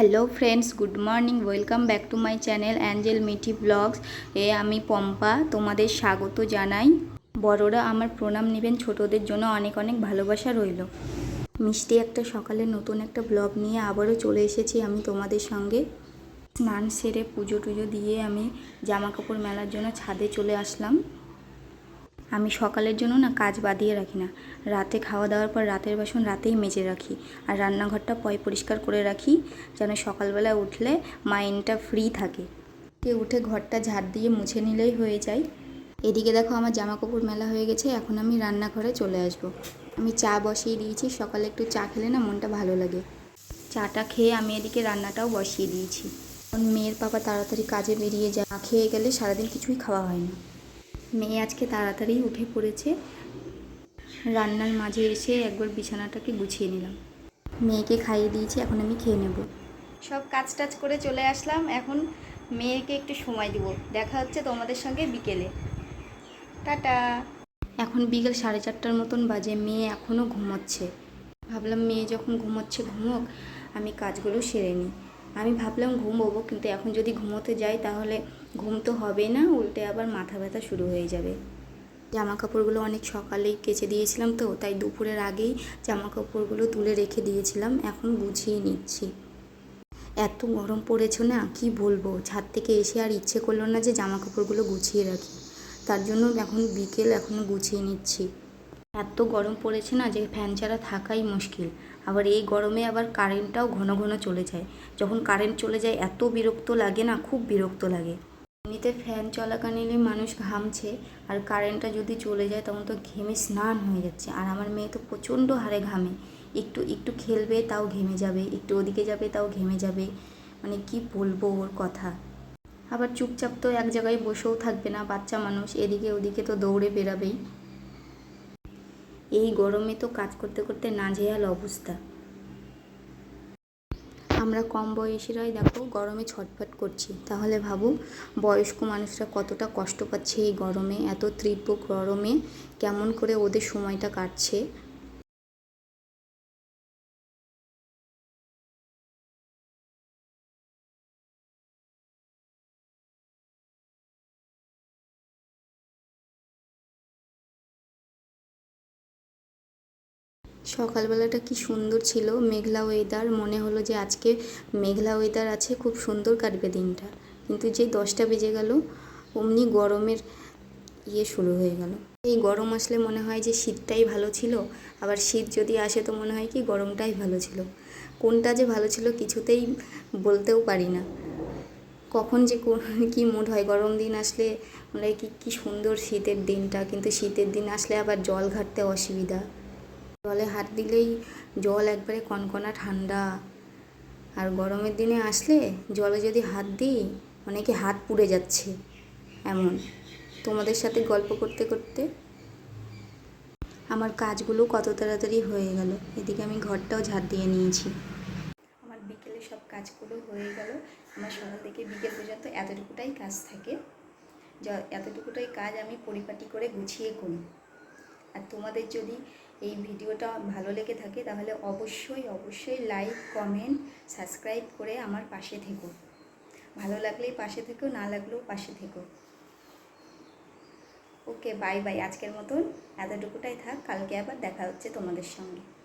Hello friends good morning welcome back to my channel Angel Mithi blogs এ আমি পম্পা, তোমাদের স্বাগত জানাই। বড়রা আমার প্রণাম নেবেন, ছোটদের জন্য অনেক অনেক ভালোবাসা রইল। মিষ্টি একটা সকালে নতুন একটা ব্লগ নিয়ে আবারও চলে এসেছি আমি তোমাদের সঙ্গে। স্নান সেরে পুজো টুজো দিয়ে আমি জামা কাপড় মেলার জন্য ছাদে চলে আসলাম। আমি সকালের জন্য না কাজ বাদিয়ে রাখি না। রাতে খাওয়া দাওয়ার পর রাতের বাসন রাতেই মেজে রাখি। আর রান্নাঘরটা পয় পরিষ্কার করে রাখি, যেন সকালবেলা উঠলে মাইন্ডটা ফ্রি থাকে। কে উঠে ঘরটা ঝাড় দিয়ে মুছে নিলেই হয়ে যায়। এদিকে দেখো আমার জামা কাপড় মেলা হয়ে গেছে, এখন আমি রান্নাঘরে চলে আসব। আমি চা বসিয়ে দিয়েছি, সকালে একটু চা খেলে না মনটা ভালো লাগে। চাটা খেয়ে আমি এদিকে রান্নাটাও বসিয়ে দিয়েছি। কারণ মেয়ের পাপা তাড়াতাড়ি কাজে বেরিয়ে যায় খেয়ে গেলে সারাদিন কিছুই খাওয়া হয় না। মেয়ে আজকে তাড়াতাড়ি উঠে পড়েছে। রান্নার মাঝে এসে একবার বিছানাটাকে গুছিয়ে নিলাম। মেয়েকে খাইয়ে দিয়েছি এখন আমি খেয়ে নেব। সব কাজ টাজ করে চলে আসলাম। এখন মেয়েকে একটু সময় দিব। দেখা হচ্ছে তোমাদের সঙ্গে বিকেলে। টাটা। এখন বিকেল সাড়ে চারটার মতন বাজে। মেয়ে এখনও ঘুমোচ্ছে। ভাবলাম মেয়ে যখন ঘুমোচ্ছে ঘুমোক। আমি কাজগুলো সেরে নিই। আমি ভাবলাম ঘুমোবো, কিন্তু এখন যদি ঘুমোতে যাই তাহলে ঘুম তো হবে না, উল্টে আবার মাথা ব্যথা শুরু হয়ে যাবে। জামা কাপড়গুলো অনেক সকালেই কেচে দিয়েছিলাম তো, তাই দুপুরের আগেই জামা কাপড়গুলো তুলে রেখে দিয়েছিলাম, এখন গুছিয়ে নিচ্ছি। এত গরম পড়েছে না, কি বলব? ছাদ থেকে এসে আর ইচ্ছে করল না যে জামা কাপড়গুলো গুছিয়ে রাখি। তার জন্য এখন বিকেল এখন গুছিয়ে নিচ্ছি। এত গরম পড়েছে না যে ফ্যান ছাড়া থাকাই মুশকিল। আবার এই গরমে আবার কারেন্টটাও ঘন ঘন চলে যায়। যখন কারেন্ট চলে যায়, এত বিরক্ত লাগে না, খুব বিরক্ত লাগে। এমনিতে ফ্যান চলাকালীনে মানুষ ঘামছে, আর কারেন্টটা যদি চলে যায়, তখন তো ঘেমে স্নান হয়ে যাচ্ছে। আর আমার মেয়ে তো প্রচণ্ড হারে ঘামে। একটু একটু খেলবে, তাও ঘেমে যাবে। একটু ওদিকে যাবে, তাও ঘেমে যাবে। মানে কি বলব ওর কথা। আবার চুপচাপ তো এক জায়গায় বসেও থাকবে না, বাচ্চা মানুষ। এদিকে ওদিকে তো দৌড়ে বেরাবেই এই গরমে তো কাজ করতে করতে নাজেহাল অবস্থা। আমরা কম বয়সীরাই দেখো গরমে ছটফট করছি। তাহলে ভাবো বয়স্ক মানুষরা কতটা কষ্ট পাচ্ছে এই গরমে, এত তীব্র গরমে, কেমন করে ওদের সময়টা কাটছে। সকালবেলাটা কি সুন্দর ছিল, মেঘলা ওয়েদার মনে হলো যে আজকে মেঘলা ওয়েদার আছে, খুব সুন্দর কাটবে দিনটা। কিন্তু যে দশটা বেজে গেল, অমনি গরমের ইয়ে শুরু হয়ে গেল। এই গরম আসলে মনে হয় যে শীতটাই ভালো ছিল, আবার শীত যদি আসে তো মনে হয় কি গরমটাই ভালো ছিল। কোনটা যে ভালো ছিল কিছুতেই বলতেও পারি না। কখন যে কী মুড হয়, গরম দিন আসলে মনে হয় কি, কী সুন্দর শীতের দিনটা, কিন্তু শীতের দিন আসলে আবার জল ঘাটতে অসুবিধা। জলে হাত দিলেই জল একবারে কনকনা ঠান্ডা। আর গরমের দিনে আসলে জলে যদি হাত দিই, অনেকে হাত পুড়ে যাচ্ছে, এমন। তোমাদের সাথে গল্প করতে করতে আমার কাজগুলো কত তাড়াতাড়ি হয়ে গেল। এদিকে আমি ঘরটাও ঝাড় দিয়ে নিয়েছি। আমার বিকেলে সব কাজগুলো হয়ে গেল। আমার সকাল থেকে বিকেল পর্যন্ত এতটুকুটাই কাজ থাকে। এতটুকুটাই কাজ আমি পরিপাটি করে গুছিয়ে করি। আর তোমাদের যদি এই ভিডিওটা ভালো লেগে থাকে, তাহলে অবশ্যই অবশ্যই লাইক কমেন্ট সাবস্ক্রাইব করে আমার পাশে থেকো। ভালো লাগলেই পাশে থেকো, না লাগলেও পাশে থেকো। ওকে বাই বাই আজকের মতন এতটুকুটাই থাক। কালকে আবার দেখা হচ্ছে তোমাদের সঙ্গে।